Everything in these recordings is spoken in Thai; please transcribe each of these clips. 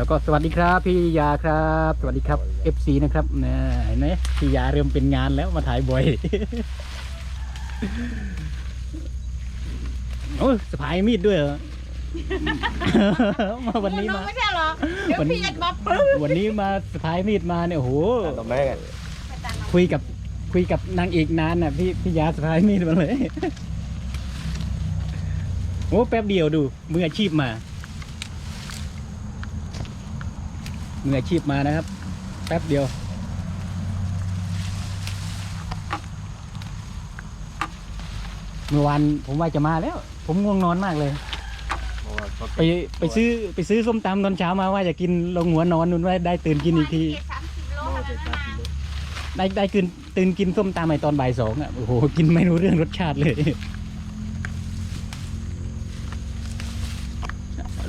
แล้วก็สวัสดีครับพี่ยาครับ สวัสดีครับ FC นะครับนะเห็นไหมพี่ยาเริ่มเป็นงานแล้วมาถ่ายบ่อยโอ้ยสะพายมีดด้วยเหรอ มาวันนี้น้อมางไม่ใช่เหรอ เดี๋ยววันพี่จะมาปึ้งวันนี้มาสะพายมีดมาเนี่ยโอ้โหต่อแม่กันคุยกับคุยกับนางเอกนานน่ะพี่พี่ยาสะพายมีดมาเลย โอ้แป๊บเดียวดูมืออาชีพมา มืออาชีพมานะครับ แป๊บเดียว เมื่อวานผมว่าจะมาแล้ว ผมง่วงนอนมากเลย ไปไปซื้อไปซื้อส้มตำตอนเช้ามาว่าจะกินลงหัวนอนนู่นว่าได้ตื่นกินอีกทีสามสิบโลแล้วนะได้ได้ตื่นตื่นกินส้มตำไอตอนบ่ายสองอะโอ้โหกินไม่รู้เรื่องรสชาติเลย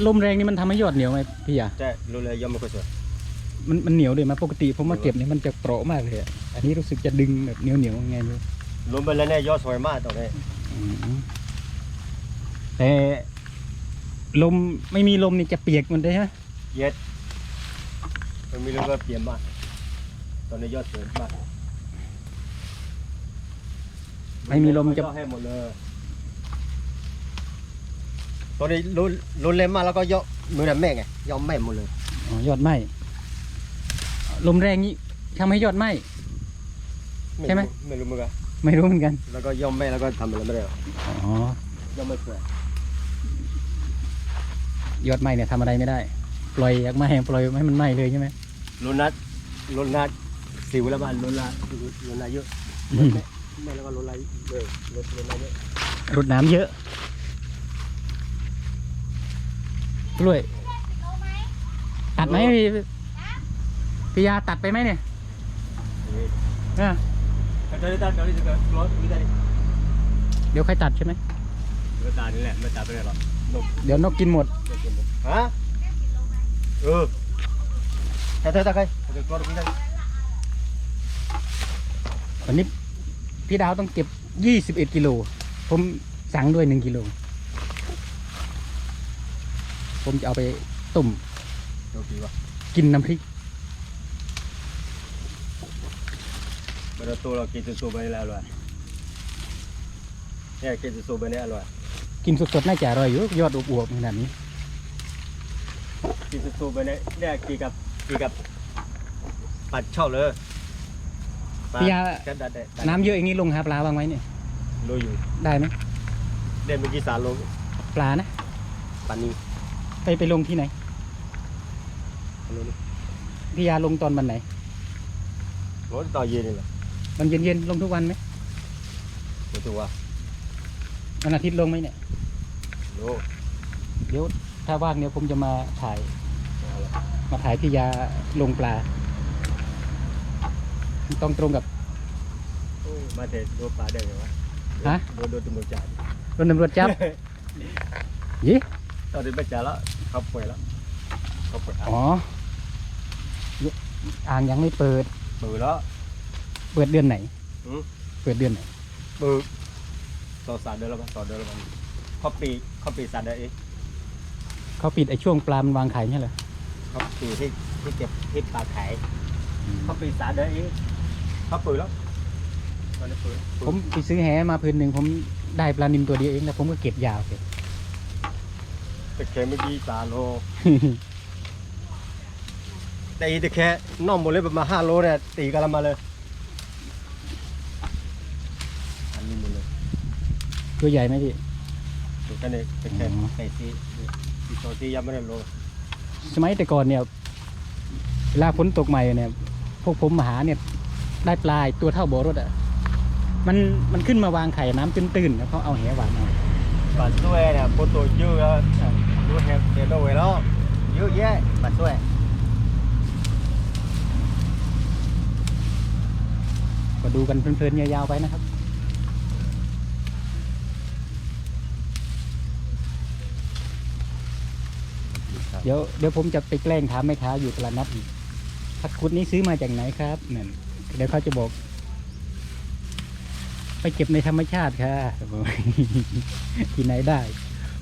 ลมแรงนี่มันทำให้ยอดเหนียวไหมพี่ยาใช่รู้เลยย่อมไม่ค่อยสวย มันมันเหนียวเลยไหมปกติผมมาเก็บเนี่ยมันจะเปราะมากเลยอะอันนี้รู้สึกจะดึงแบบเหนียวเหนียวๆยังไงไม่รู้รวมไปแล้วเนี่ยยอดสวยมากตอนนี้อืมแต่ลมไม่มีลมนี่จะเปียกหมันได้ใช่ไหมเย็ดมันมีเรื่องว่าเปลี่ยนมากตอนนี้ยอดสวยมากไม่มีลมจะยอดให้หมดเลยตอนนี้รุนรุนแรงมากแล้วก็ยอดมือแบบแม่ไงยอมแม่หมดเลยอ๋อยอดไหม ลมแรงนี้ทำให้ยอดไหม ใช่ไหมรู้ไม่รู้มือกันไม่รู้เหมือนกัน แล้วก็ย่อมแม่แล้วก็ทำอะไรไม่ได้หรอกอ๋อย่อมไม่สวยยอดไหมเนี่ยทำอะไรไม่ได้ ปล่อยอยากไหมปล่อยให้มันไหมเลยใช่ไหมรุนนัดรุนนัดสิวแล้วมันรุนนัดรุนนัดเยอะอืมแม่แม่แล้วก็รุนนัดเยอะรุนรุนนัดเยอะรดน้ำเยอะกล้วยตัดไหมพี่ พี่ยาตัดไปไหมเนี่ยอะ Kali tak kali juga keluar pergi tadi. เดี๋ยวค่อยตัดใช่ไหม Betul ni lah, betul betul lah. Nok. เดี๋ยวนกกินหมด Ha? Oh. Tak tak tak kai. Kita keluar pergi tadi. วันนี้พี่ดาวต้องเก็บยี่สิบเอ็ดกิโล ผมสั่งด้วยหนึ่งกิโล ผมจะเอาไปต้ม Okey bah. กินน้ำพริก Pada tu lah kita tu balik lah luar. Ya kita tu balik luar. กินสดๆน่าจะอร่อยอยู่ยอดอวบๆขนาดนี้ Kita tu balik dia kita kita ปัดช่อเลยพี่ยาก็ได้ได้น้ำเยอะอย่างนี้ลงหาปลาบ้างไหมเนี่ยโลอยู่ได้ไหมเด่นเมื่อกี้สามโลปลานะปันนี้ไปไปลงที่ไหนโลนี้พี่ยาลงตอนวันไหนโลต่อเย็นนี่แหละ วันเย็นๆลงทุกวันไหมโลตัววันอาทิตย์ลงไหมเนี่ยโลเดี๋ยวถ้าว่างเนี่ยผมจะมาถ่าย มาถ่ายพี่ยาลงปลา ต้องตรงกับโอ้มาเด็ดโลปลาได้ไงวะฮะโดนโดนตำรวจจับรถตำรวจจับยี่ตอนนี้ไม่จ่ายแล้วเขาป่วยแล้วเขาป่วยอ๋ออ่างยังไม่เปิดเบื่อแล้ว เปิดเดือนไหนอืมเปิดเดือนไหนเบื่อต่อสามเดือนแล้วมั้งต่อเดือนแล้วมั้งเขาปีเขาปีสามเดือนเองเขาปิดไอ้ช่วงปลามันวางไข่ใช่เหรอเขาปีที่ที่เก็บที่ปลาขายเขาปีสามเดือนเองเขาเปิดแล้วตอนนี้เปิดผมไปซื้อแหมาพื้นหนึ่งผมได้ปลานิมตัวเดียวเองแล้วผมก็เก็บยาวเลยแต่แค่เมื่อกี้สามโลแต่อีแต่แค่น่องหมดเลยประมาณห้าโลเนี่ยตีกันละมาเลยอันนี้หมดเลย ตัวใหญ่ไหมพี่ตัวแค่นี้แต่แค่อ๋อไก่ซีซีโซตียังไม่ได้โลสมัยแต่ก่อนเนี่ยเวลาฝนตกใหม่เนี่ย พวกผมมาหาเนี่ย ได้ปลาตัวเท่าโบอรถอะ มันมันขึ้นมาวางไข่น้ำตื้นๆแล้วเขาเอาแหวางเอาปลาสวยเนี่ยโปรโตเยอะแล้วดูเห็นเห็นเอาไว้แล้วเยอะแยะปลาสวยก็ดูกันเพลินๆยาวๆไปนะครับ เดี๋ยวเดี๋ยวผมจะไปแกล้งถามแม่ค้าอยู่ตลาดนัดอีกผักคุดนี้ซื้อมาจากไหนครับนั่นเดี๋ยวเขาจะบอก ไปเก็บในธรรมชาติค่ะ ที่ไหนได้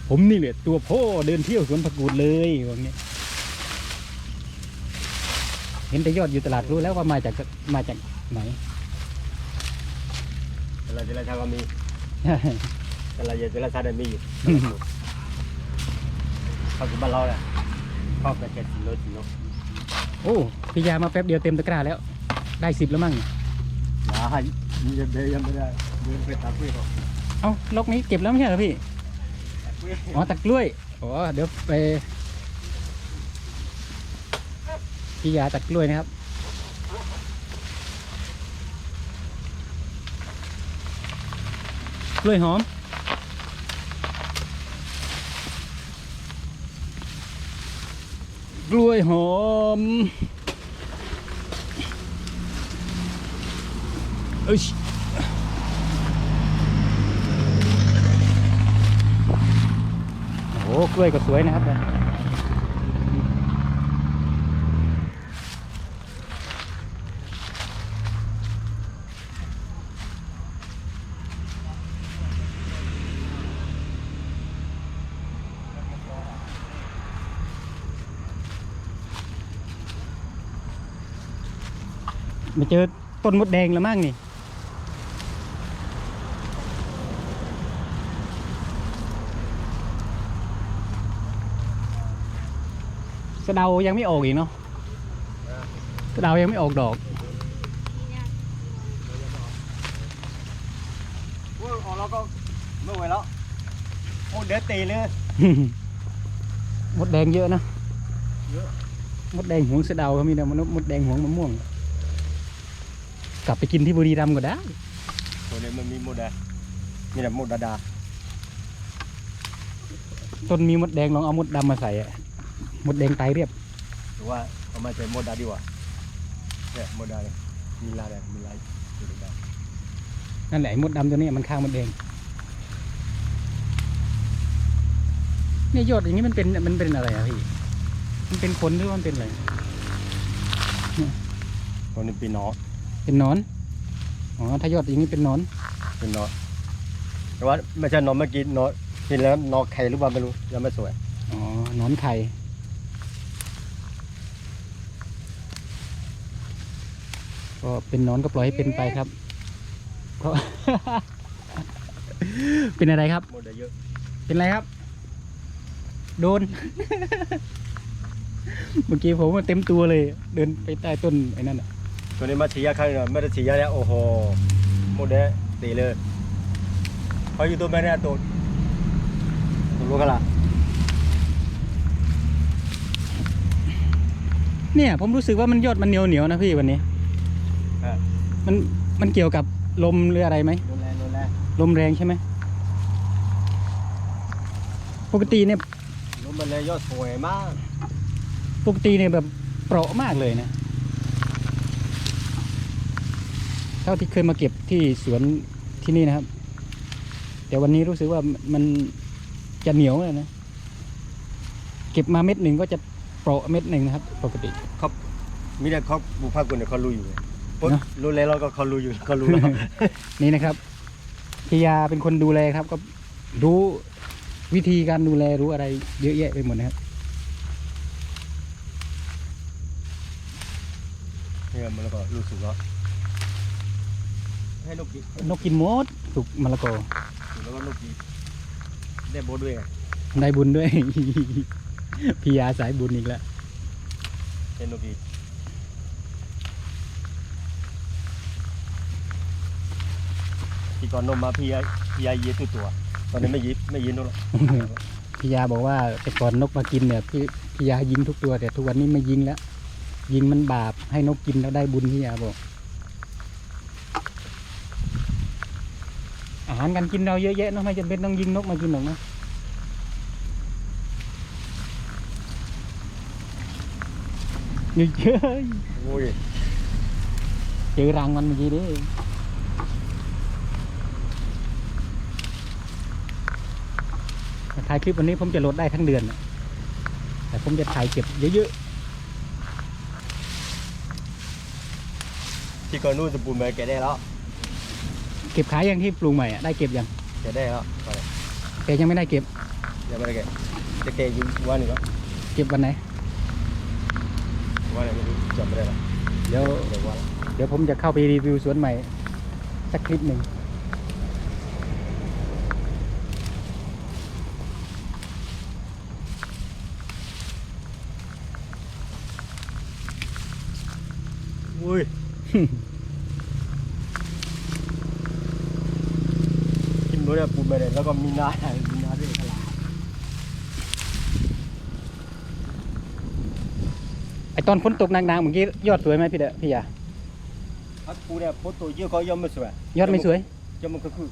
ผมนี่แหละตัวพ่อเดินเที่ยวสวนผักกูดเลยว่างี้เห็นแต่ยอดอยู่ตลาดรู้แล้วว่ามาจากมาจากไหนแต่เราจะราชาก็มีแต่เราจะราชาได้มีอยู่ เขาคือบ้านเราแหละครอบกันเจ็ดสิบโลสิบโลโอ้พี่ยามาแป๊บเดียวเต็มตะกร้าแล้ว ได้สิบแล้วมั้งอย่าให้ยังเดินยังไม่ได้เดินไปตามเพื่อนเอ้าล็อกนี้เก็บแล้วไม่ใช่เหรอพี่อ๋อตักกล้วยอ๋อเดี๋ยวไปพี่ยาตักกล้วยนะครับกล้วยหอม กล้วยหอมเอ้ยโอ้โหกล้วยก็สวยนะครับ มาเจอต้นมดแดงแล้วมั้งนี่ สะเดายังไม่ออกอีกเนาะสะเดายังไม่ออกดอกโอ้ยออกแล้วก็ไม่ไหวแล้วโอ้เดือดตีเลย มดแดงเยอะนะ เยอะ มดแดงหวงสะเดาเขามีนะมดมดแดงหวงมะม่วง กลับไปกินที่บุรีรัมย์ก็ได้ตัวนี้มันมีหมดอะมีแต่หมดดาดาต้นมีมดแดงลองเอามดดำมาใส่อะมดแดงตายเรียบหรือว่าเอามาใช้หมดดาดีกว่าเนี่ยหมดดาเลยมีลายแบบมีลายอยู่ในดานั่นแหละไอ้มดดำตัวเนี้ยมันข้างมดแดงเนี่ยยอดอย่างนี้มันเป็นมันเป็นอะไรอะพี่ มันเป็นขนหรือว่ามันเป็นอะไรตัวนี้ปีนอ เป็นหนอน อ๋อ ถ้ายอดอย่างนี้เป็นหนอน เป็นนอแต่ว่าไม่ใช่นอเมื่อกี้นอกินแล้วนอไข่หรือเปล่าไม่รู้ยังไม่สวย อ๋อหนอนไข่ก็เป็นหนอนก็ปล่อยให้เป็นไปครับเพราะ เป็นอะไรครับ หมดได้เยอะเป็นอะไรครับ โดน เมื่อกี้ผมว่าเต็มตัวเลย เดินไปใต้ต้นไอ้นั่นอะ ตัวนี้มาฉีดยาครั้งหนึงไม่ได้ฉีดยาแล้วโอ้โหหมดได้ตีเลยเพราะอยู่ตัวแม่เนี่ยตัวตัวรู้กันละเนี่ยผมรู้สึกว่ามันยอดมันเหนียวเหนียวๆนะพี่วันนี้อะมันมันเกี่ยวกับลมหรืออะไรไหมดูแลดูแลลมแรงใช่ไหมปกติเนี่ยรู้มันเลยยอดสวยมาก ปกติเนี่ยแบบเปราะมากเลยนะ เท่าที่เคยมาเก็บที่สวนที่นี่นะครับ แต่วันนี้รู้สึกว่ามันจะเหนียวเลยนะ เก็บมาเม็ดหนึ่งก็จะเปราะเม็ดหนึ่งนะครับ ปกติเขามีแต่เขาบุพากรเนี่ยเขารู้อยู่ไงปุ๊บเนอะรู้แล้วเราก็เขารู้อยู่เขารู้แล้วนี่นะครับพี่ยาเป็นคนดูแลครับ ก็รู้วิธีการดูแลรู้อะไร เยอะแยะไปหมดนะครับเนี่ยมันแล้วก็รู้สึกว่า ให้นกกินนกกินมดสุกมะละกอแล้วก็นกกินได้โบทด้วยไงได้บุญด้วย พี่ยาสายบุญอีกแล้วให้นกกินที่ก่อนนมมาพี่ยาพี่ยายีตัวตัว ตอนนี้ไม่ยีไม่ยีนกหรอกพี่ยาบอกว่าแต่ก่อนนกมากินเนี่ยพี่พี่ยายิงทุกตัวแต่ทุกวันนี้ไม่ยิงแล้ว ยิงมันบาปให้นกกินแล้วได้บุญพี่ยาบอก อาหารการกินเราเยอะแยะเนอะไม่จำเป็นต้องยิงนกมากินหรอกนะเยอะโอ้ยๆเจอรังมันเมื่อกี้ดิถ่ายคลิปวันนี้ผมจะลดได้ทั้งเดือนน่ะแต่ผมจะถ่ายเก็บเยอะที่ก่อนนู่นสมบูรณ์ไปแกะได้แล้วๆ เก็บขายอย่างที่ปลูกใหม่อะได้เก็บยังแกะได้แล้วไปแต่ยังไม่ได้เก็บ ยังไม่ได้แกะจะแกะอยู่วันหนึงแล้วเก็บวันไหนว่าอะไรไม่รู้จำไม่ได้ละเดี๋ยวเดี๋ยวว่าเดี๋ยวผมจะเข้าไปรีวิวสวนใหม่สักคลิปหนึ่งอุ้ย กินหมดแล้วปูไปเลยแล้วก็มีนามีนาด้วยขลาไอตอนฝนตกหนักๆเมื่อกี้ยอดสวยไหมพี่เดะพี่ยาถ้าปูเนี่ยโพสตัวเยอะก็ย่อมไม่สวยยอดไม่สวยย่อมมันก็คือ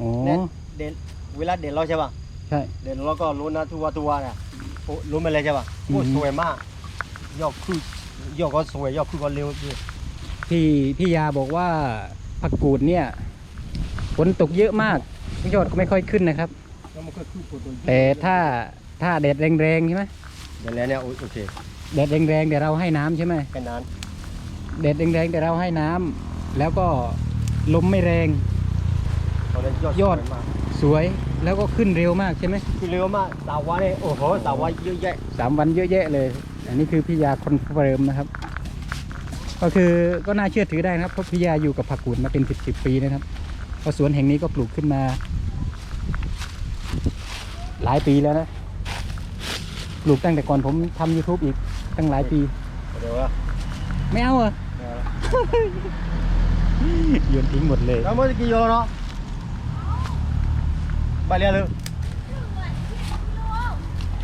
อ๋อเนี่ยเด่นเวลาเด่นเราใช่ป่ะใช่เด่นเราก็รู้นะตัวตัวเนี่ยโอ้รู้ไปเลยใช่ป่ะโอ้อืมสวยมากยอดคือยอดก็สวยยอดคือก็เร็วด้วยพี่พี่ยาบอกว่าผักกูดเนี่ยฝนตกเยอะมาก ยอดก็ไม่ค่อยขึ้นนะครับ แล้วมันก็คือโพสตัวเยอะแต่ถ้าถ้าแดดแรงๆใช่ไหมเดี๋ยวแล้วเนี่ยโอเคแดดแรงๆเดี๋ยวเราให้น้ำใช่ไหมแค่นั้นแดดแรงๆเดี๋ยวเราให้น้ำแล้วก็ลมไม่แรง ตอนนั้นยอดยอด สวมากสวยแล้วก็ขึ้นเร็วมากใช่ไหมคือเร็วมากสาววาเนี่ยโอ้โหสาววาเยอะแยะสามวันเยอะแยะเลย อันนี้คือพี่ยาคอนเฟิร์มนะครับ ก็คือก็น่าเชื่อถือได้นะครับเพราะพี่ยาอยู่กับผักกูดมาเป็นสิบสิบปีนะครับเพ ราะสวนแห่งนี้ก็ปลูกขึ้นมา หลายปีแล้วนะ ปลูกตั้งแต่ก่อนผมทำ YouTube อีกตั้งหลายปี เดี๋ยวว่าไม่เอาเหรอโยนทิ้งหมดเลย แล้วเมื่อกี้โยนเนาะไปเรียนเลย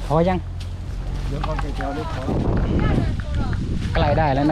พอยังเดี๋ยวก่อนเดี๋ยวเดี๋ยวเดี๋ยวขอใกล้ได้แล้วนะ